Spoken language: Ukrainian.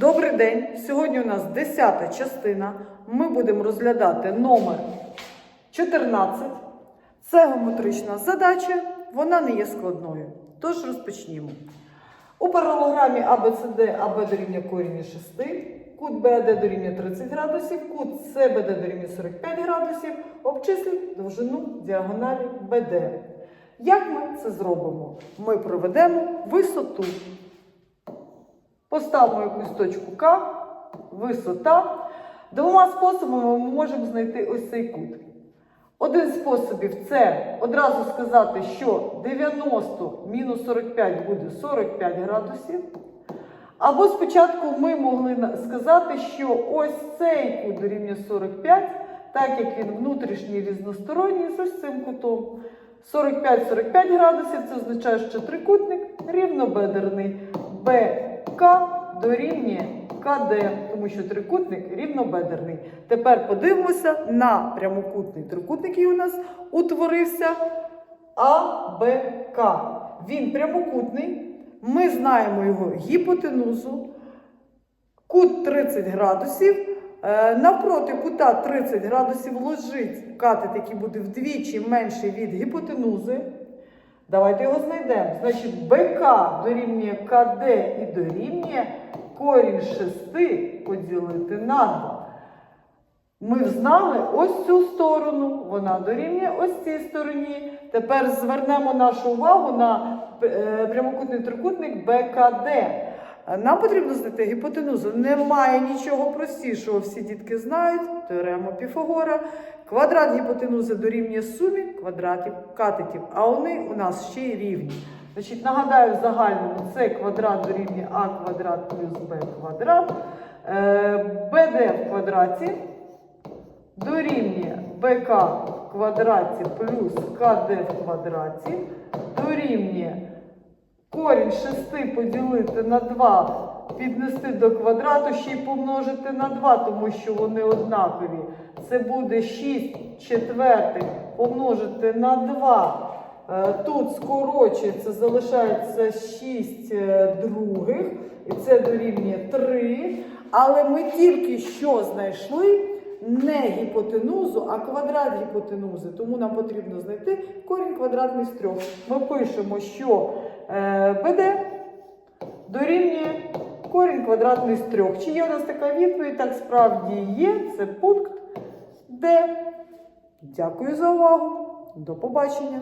Добрий день! Сьогодні у нас 10 частина. Ми будемо розглядати номер 14. Це геометрична задача, вона не є складною. Тож розпочнімо. У паралограмі ABCD АБ дорівнює корінь 6, кут БАД дорівнює 30 градусів, кут СБД дорівнює 45 градусів, обчисліть довжину діагоналі БД. Як ми це зробимо? Ми проведемо висоту. Поставимо якусь точку К, висота. Двома способами ми можемо знайти ось цей кут. Один з способів це одразу сказати, що 90 мінус 45 буде 45 градусів. Або спочатку ми могли сказати, що ось цей кут дорівнює 45, так як він внутрішній різносторонній з ось цим кутом. 45-45 градусів це означає, що трикутник рівнобедерний. БК дорівнює КД, тому що трикутник рівнобедерний. Тепер подивимося на прямокутний трикутник, який у нас утворився АБК. Він прямокутний. Ми знаємо його гіпотенузу. Кут 30 градусів. Е, Навпроти кута 30 градусів лежить катет, який буде вдвічі менший від гіпотенузи. Давайте його знайдемо. Значить, БК дорівнює КД і дорівнює корінь 6 поділити на 2. Ми знали ось цю сторону, вона дорівнює ось цій стороні. Тепер звернемо нашу увагу на е, прямокутний трикутник БКД. Нам потрібно знайти гіпотенузу. Немає нічого простішого, всі дітки знають. Теорема Піфагора. Квадрат гіпотенузи дорівнює сумі квадратів катетів, а вони у нас ще й рівні. Значить, нагадаю, в загальному це квадрат дорівнює А квадрат плюс Б квадрат. Е, БД в квадраті дорівнює БК в квадраті плюс КД в квадраті дорівнює корінь 6 поділити на 2, піднести до квадрату, ще й помножити на 2, тому що вони однакові. Це буде 6 четвертих помножити на 2. Е, Тут скорочується, залишається 6 е, других, і це дорівнює 3. Але ми тільки що знайшли не гіпотенузу, а квадрат гіпотенузи. Тому нам потрібно знайти корінь квадратний з трьох. Ми пишемо, що БД дорівнює корінь квадратний з трьох. Чи є у нас така відповідь? Так справді є. Це пункт Д. Дякую за увагу. До побачення.